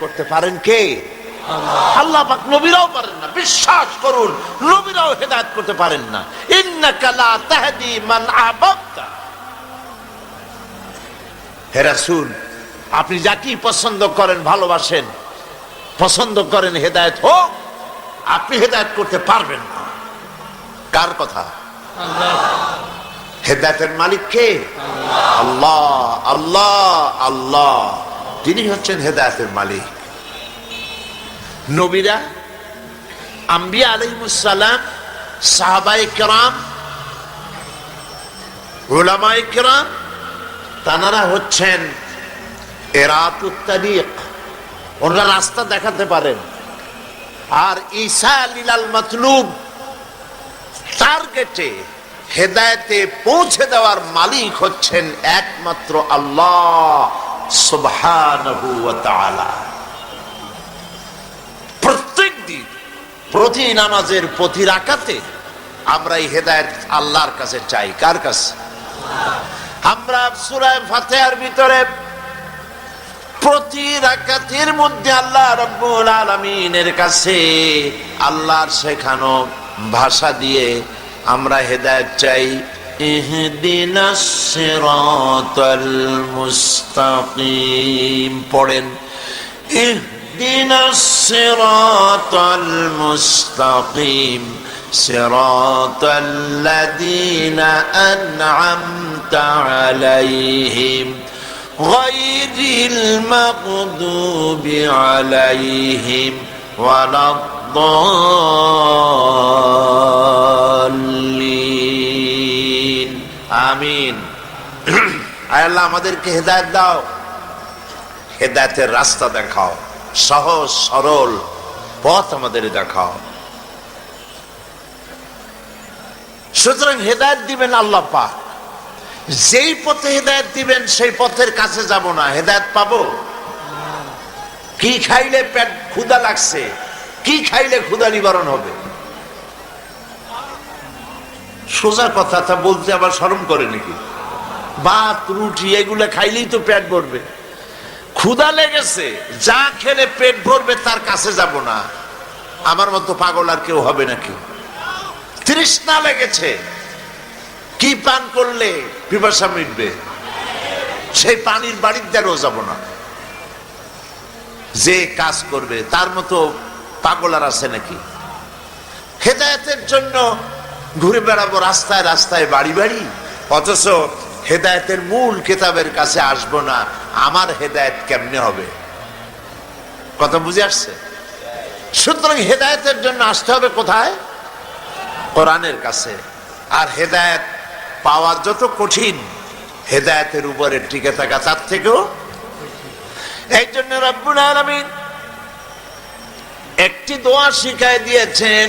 করতে পারেন কে? আল্লাহ পাক নবীরাও পারেন না। বিশ্বাস করুন, নবীরাও হেদায়েত করতে পারেন না। ইন্নাকা লা তাহদি মান আহবাবতা। হে রাসূল, আপনি যাকেই পছন্দ করেন, ভালোবাসেন, পছন্দ করেন হেদায়েত হোক, আপনি হেদায়েত করতে পারবেন না। কার কথা? হেদায়েতের মালিক কে? আল্লাহ আল্লাহ আল্লাহ। তিনি হচ্ছেন হেদায়তের মালিক। নবীরা, আম্বিয়া আলহিমুসালাম সাহাবাই কেরাম ওলামাই কেরাম, তানারা হচ্ছেন এরাতুত্তারিক ওনারা রাস্তা দেখাতে পারেন। আর ঈসা লীলাল মতলুব টার্গেটে হেদায়েতে পৌঁছে দেওয়ার মালিক হচ্ছেন একমাত্র আল্লাহ। প্রত্যেক দিন, প্রতি নামাজের প্রতি রাকাতে আমরা এই হেদায়েত আল্লাহর কাছে চাই। কার কাছে? আমরা সূরা ফাতিহার ভিতরে প্রতি রাকাতের মধ্যে আল্লাহ রব্বুল আলামিনের কাছে আল্লাহর শেখানো ভাষা দিয়ে আমরা হেদায়েত চাই। ইহদিনাস সিরাতাল মুস্তাকিম পড়েন ইহদিনাস সিরাতাল মুস্তাকিম صراط الذين أنعمت عليهم غير المغضوب عليهم ولا الضالين আমিন। আল্লাহ, আমাদেরকে হেদায়ত দাও। হেদায়তের রাস্তা দেখাও। সহজ, সরল পথ আমাদের দেখাও। সুতরাং হেদায়ত দিবেন আল্লাহ পাক। যেই পথে হেদায়ত দিবেন, সেই পথের কাছে যাব না। হেদায়ত পাবো? কি খাইলে পেট ক্ষুদা লাগছে? কি খাইলে ক্ষুদা নিবারণ হবে? সোজা কথা, তা বলতে আবার শরম করে নাকি? ভাত, রুটি, এগুলো খাইলেই তো পেট ভরবে। ক্ষুদা লেগেছে, যা খেলে পেট ভরবে তার কাছে যাব না। আমার মতো পাগল আর কেউ হবে নাকি? তৃষ্ণা লেগেছে। কি পান করলে পিপাসা মিটবে? সেই পানির বাড়ির দ্বারও যাব না। যে কাজ করবে, তার মতো পাগল আর আছে নাকি? হেদায়তের জন্য ঘুরে বেড়াবো রাস্তায় রাস্তায়, বাড়ি বাড়ি। অথচ হেদায়তের মূল কেতাবের কাছে আসব না, আমার হেদায়ত কেমনে হবে? কথা বুঝে আসছে? সুতরাং হেদায়তের জন্য আসতে হবে কোথায়? কোরআনের কাছে। আর হেদায়ত পাওয়া যত কঠিন, হেদায়তের উপরে টিকে থাকা তার থেকেও এই জন্য রব্বুল আলমিন একটি দোয়া শিখায় দিয়েছেন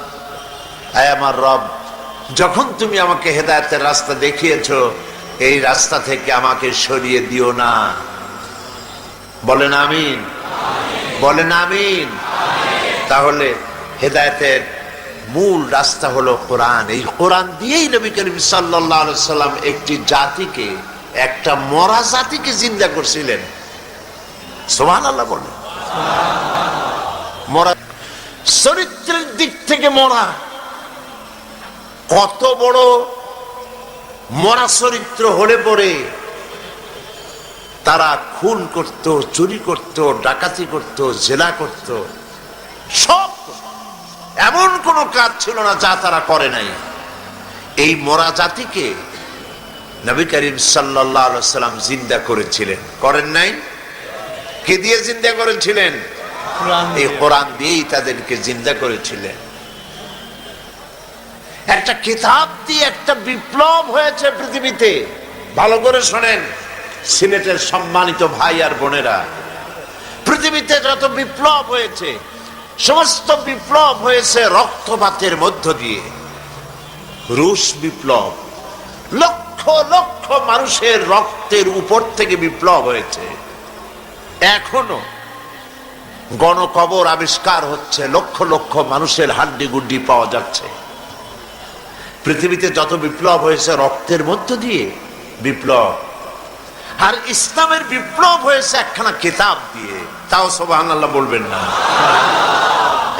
আয় আমার রব, যখন তুমি আমাকে হেদায়তের রাস্তা দেখিয়েছো, এই রাস্তা থেকে আমাকে সরিয়ে দিও না। বলেন আমিন। বলেন আমিন। তাহলে হেদায়তের মূল রাস্তা হলো কোরআন। এই কোরআন দিয়েই নবী করিম সাল্লাম একটি জাতিকে, একটা মরা জাতিকে জিন্দা করছিলেন। সোহান আল্লাহ বলেন। মরা চরিত্রের দিক থেকে মরা। কত বড় মরা চরিত্র হলে পরে তারা খুন করত চুরি করত ডাকাতি করত জেলা করত সব এমন কোন কাজ ছিল না যা তারা করে নাই। এই মরা জাতিকে নবী করিম সাল্লাম জিন্দা করেছিলেন। করেন নাই? কে দিয়ে জিন্দা করেছিলেন? এই কোরআন দিয়েই তাদেরকে জিন্দা করেছিলেন। একটা কিতাব দিয়ে একটা বিপ্লব হয়েছে পৃথিবীতে। ভালো করে শোনেন সিলেটের সম্মানিত ভাই আর বোনেরা। পৃথিবীতে যত বিপ্লব হয়েছে, সমস্ত বিপ্লব হয়েছে রক্তপাতের মধ্য দিয়ে। রুশ বিপ্লব, লক্ষ লক্ষ মানুষের রক্তের উপর থেকে বিপ্লব হয়েছে। এখনও গণকবর আবিষ্কার হচ্ছে, লক্ষ লক্ষ মানুষের হাড্ডি গুড্ডি পাওয়া যাচ্ছে। পৃথিবীতে যত বিপ্লব হয়েছে, রক্তের মধ্য দিয়ে বিপ্লব। আর ইসলামের বিপ্লব হয়েছে একখানা কিতাব দিয়ে। তাও সোবাহান আল্লাহ বলবেন না।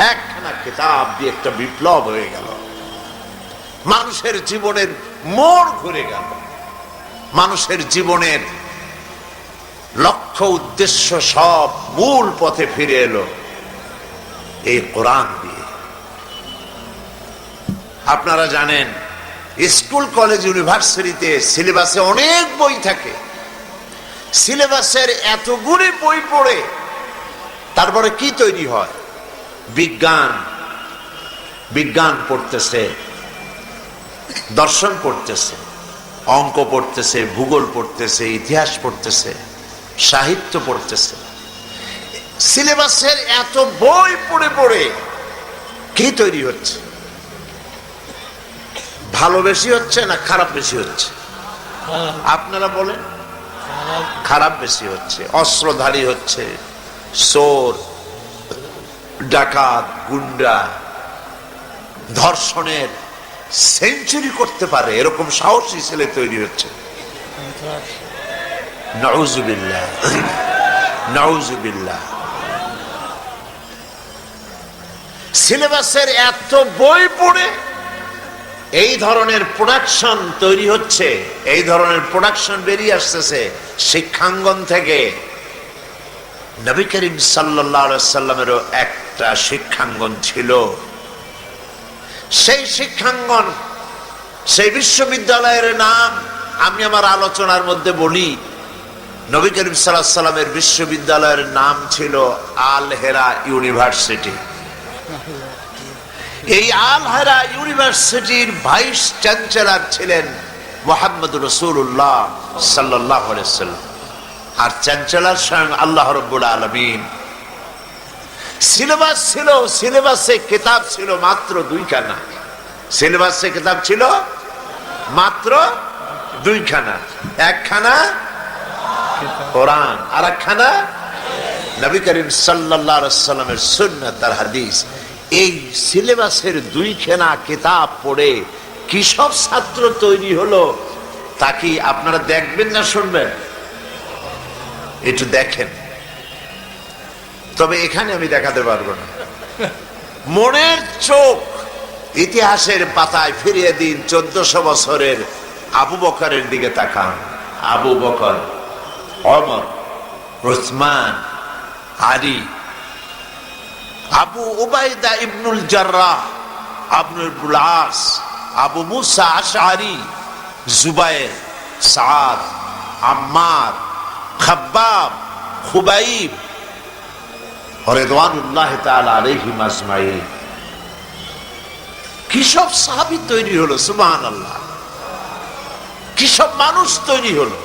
একখানা কিতাব দিয়ে একটা বিপ্লব হয়ে গেল। মানুষের জীবনের মোড় ঘুরে গেল। মানুষের জীবনের লক্ষ্য, উদ্দেশ্য সব মূল পথে ফিরে এলো। এই কোরআন দিয়ে। আপনারা জানেন, স্কুল, কলেজ, ইউনিভার্সিটিতে সিলেবাসে অনেক বই থাকে। সিলেবাসের এতগুলি বই পড়ে, তারপরে কি তৈরি হয়? বিজ্ঞান। বিজ্ঞান পড়তেছে, দর্শন পড়তেছে, অঙ্ক পড়তেছে, ভূগোল পড়তেছে, ইতিহাস পড়তেছে, সাহিত্য পড়তেছে। সিলেবাসের এত বই পড়ে পড়ে কি তৈরি হচ্ছে? ভালো বেশি হচ্ছে না খারাপ বেশি হচ্ছে? আপনারা বলেন। খারাপ বেশি হচ্ছে অস্ত্রধারী হচ্ছে চোর ডাকাত গুন্ডা ধর্ষণের সেঞ্চুরি করতে পারে এরকম সাহসী ছেলে তৈরি হচ্ছে। নউজুবিল্লাহ নউজুবিল্লাহ। সিলেবাসের এত বই পড়ে এই ধরনের প্রোডাকশন তৈরি হচ্ছে, এই ধরনের প্রোডাকশন বেরিয়ে আসতেছে শিক্ষাঙ্গন থেকে। নবী করিম সাল্লামেরও একটা শিক্ষাঙ্গন ছিল। সেই শিক্ষাঙ্গন, সেই বিশ্ববিদ্যালয়ের নাম আমি আমার আলোচনার মধ্যে বলি। নবী করিম সাল্লাহ সাল্লামের বিশ্ববিদ্যালয়ের নাম ছিল আল হেরা ইউনিভার্সিটি। এই আল হেরা ইউনিভার্সিটির ভাইস চ্যান্সেলর ছিলেন মোহাম্মদ রসুল্লাহ সাল্লাহ আর চ্যান্সেলর স্বয়ং আল্লাহ রব্বুল আলমিন। সিলেবাস ছিল, সিলেবাসে কিতাব ছিল মাত্র দুইখানা। সিলেবাসে কিতাব ছিল মাত্র দুইখানা। একখানা কোরআন আর একখানা নবী করিম সাল্লাহ সাল্লামের সুন্নাত আর হাদিস। এই সিলেবাসের দুইখানা কিতাব পড়ে কি সব ছাত্র তৈরি হলো তা কি আপনারা দেখবেন না শুনবেন? একটু দেখেন। তবে এখানে আমি দেখাতে পারব না। মনের চোখ ইতিহাসের পাতায় ফিরিয়ে দিন চোদ্দশো বছরের আবু বকরের দিকে তাকান। Abu Bakr Umar Osman, Ali Abu Ubaidah ibn al Jarrah আবনুল bullous Abu Musa Ashari Zubair, Saad, Ammar, Khabbab, Khubaib Redwanullah তাআলা আলাইহিম আজমাইন। কি সব সাহাবী তৈরি হলো, সুবহানাল্লাহ? কি সব মানুষ তৈরি হলো?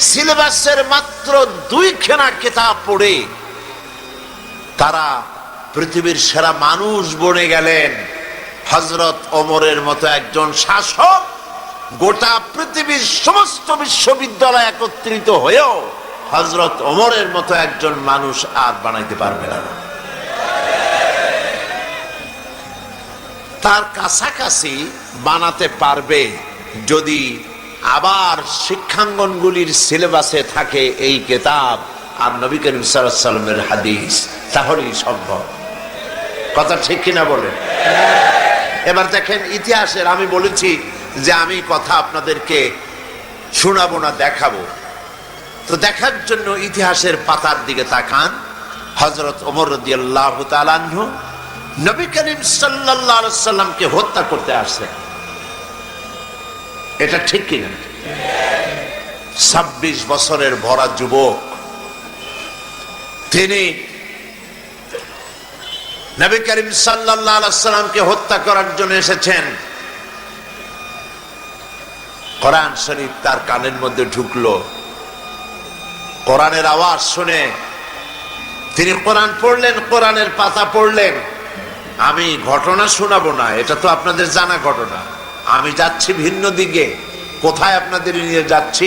সিলেবাসের মাত্র দুইখানা কিতাব পড়ে তারা পৃথিবীর সেরা মানুষ বনে গেলেন। হজরত ওমরের মতো একজন শাসক গোটা পৃথিবীর সমস্ত বিশ্ববিদ্যালয় একত্রিত হয়েও হজরত ওমরের মতো একজন মানুষ আর বানাইতে পারবে না। তার কাছাকাছি বানাতে পারবে যদি আবার শিক্ষাঙ্গনগুলির সিলেবাসে থাকে এই কেতাব। আর নবী করিম সাল্লামের হাদিস, তাহলেই সম্ভব। কথা ঠিক কিনা বলেন? এবার দেখেন ইতিহাসের, আমি বলেছি যে আমি কথা আপনাদেরকে শোনাবো না, দেখাবো। তো দেখার জন্য ইতিহাসের পাতার দিকে তাকান। হজরত ওমর রদিয়াল্লাহ তালাহ নবী করিম সাল্লাহ সাল্লামকে হত্যা করতে আসছে এটা ঠিক কিনা? ছাব্বিশ বছরের ভরা যুবক তিনি নবী করিম সাল্লামকে হত্যা করার জন্য এসেছেন। কোরআন শরীফ তার কানের মধ্যে ঢুকলো। কোরআনের আওয়াজ শুনে তিনি কোরআন পড়লেন, কোরআনের পাতা পড়লেন। আমি ঘটনা শোনাবো না, এটা তো আপনাদের জানা ঘটনা। আমি যাচ্ছি ভিন্ন দিকে। কোথায় আপনাদের নিয়ে যাচ্ছি?